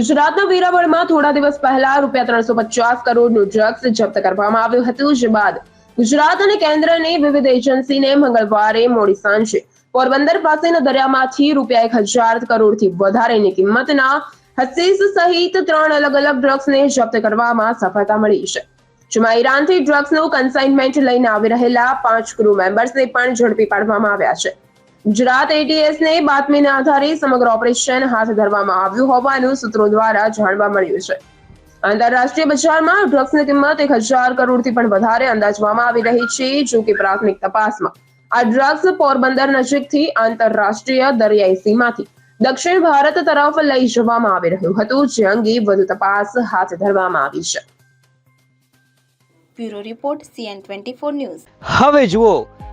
ગુજરાતના વેરાવળમાં થોડા દિવસ પહેલા રૂપિયા ત્રણસો પચાસ કરોડનું ડ્રગ્સ જપ્ત કરવામાં આવ્યું હતું. જે બાદ ગુજરાત અને કેન્દ્રની વિવિધ એજન્સીને મંગળવારે મોડી સાંજે પોરબંદર પાસેના દરિયામાંથી રૂપિયા એક હજાર કરોડથી વધારેની કિંમતના હસીસ સહિત ત્રણ અલગ અલગ ડ્રગ્સને જપ્ત કરવામાં સફળતા મળી છે. જેમાં ઈરાનથી ડ્રગ્સનું કન્સાઇનમેન્ટ લઈને આવી રહેલા પાંચ ક્રૂ મેમ્બર્સને પણ ઝડપી પાડવામાં આવ્યા છે. ગુજરાત એટીએસને બાતમીના આધારે સમગ્ર ઓપરેશન હાથ ધરવામાં આવ્યું હોવાનું સૂત્રો દ્વારા જાણવા મળ્યું છે. આંતરરાષ્ટ્રીય બજારમાં ડ્રગ્સની કિંમત એક હજાર કરોડથી પણ વધારે અંદાજવામાં આવી રહી છે જો કે પ્રાથમિક તપાસમાં. આ ડ્રગ્સ પોરબંદર નજીકથી આંતરરાષ્ટ્રીય દરિયાઈ સીમાથી દક્ષિણ ભારત તરફ લઈ જવામાં આવી રહ્યું હતું જે અંગે વધુ તપાસ હાથ ધરવામાં આવી છે. Bureau report CN twenty news. હવે જુઓ